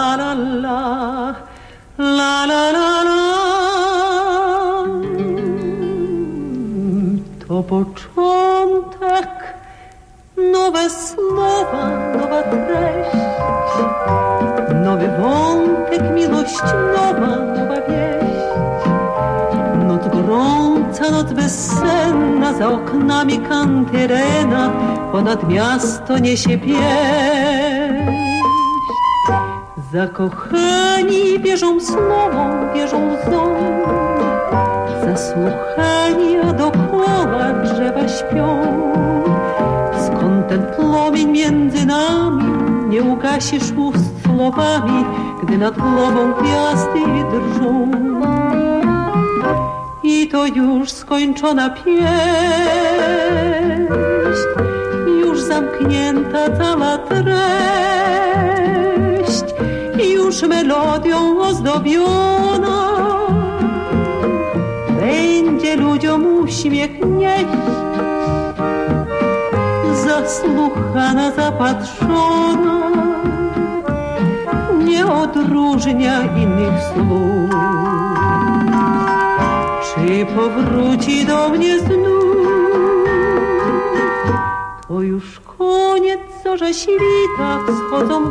la la la. La la la To początek, nowe słowa, nowa treść. Nowy wątek, miłość nowa, nowa wieść Noc gorąca, noc bezsenna, za oknami kantyrena, Ponad miasto niesie pieśń Zakochani. Wierzą słowom, wierzą łzą. Zasłuchani, a dokoła drzewa śpią. Skąd ten płomień między nami? Nie ugasisz ust słowami Gdy nad głową gwiazdy drżą. I to już skończona pieśń Już zamknięta cała treść Już melodią ozdobiona Będzie ludziom uśmiech nieść Zasłuchana, zapatrzona. Nie odróżnia innych słów. Czy powróci do mnie znów? To już koniec, zorze świta Wschodzą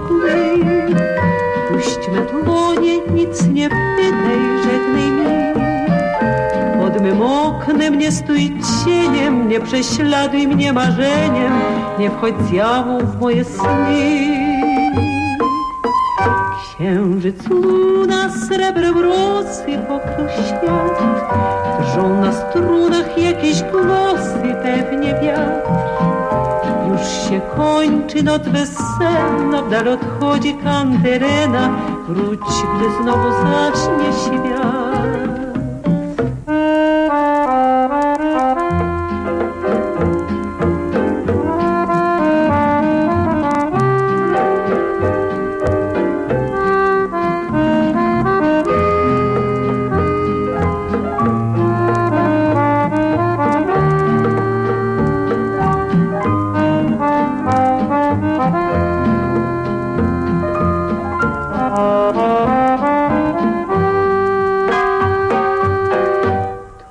mgły Puśćmy dłonie, nic nie pytaj, żegnaj mi pod mym oknem nie stój cieniem, nie prześladuj mnie marzeniem, nie wchodź zjawą w moje sny. Księżyc, luna, srebrem rosy pokrył świat, drżą na strunach jakieś głosy, pewnie wiatr. Kończy noc bezsenna, w dal odchodzi kanterena, wróć, gdy znowu zacznie świat.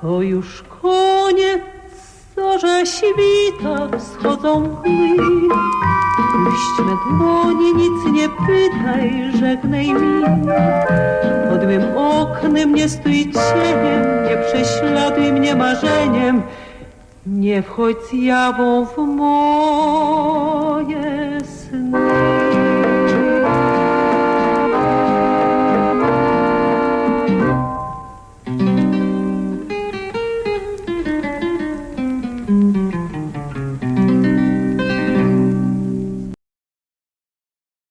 To już koniec, zorze świta, wschodzą mgły. Puśćmy dłonie, nic nie pytaj, żegnaj mi. Pod mym oknem nie stój cieniem, nie prześladuj mnie marzeniem, nie wchodź zjawą w moje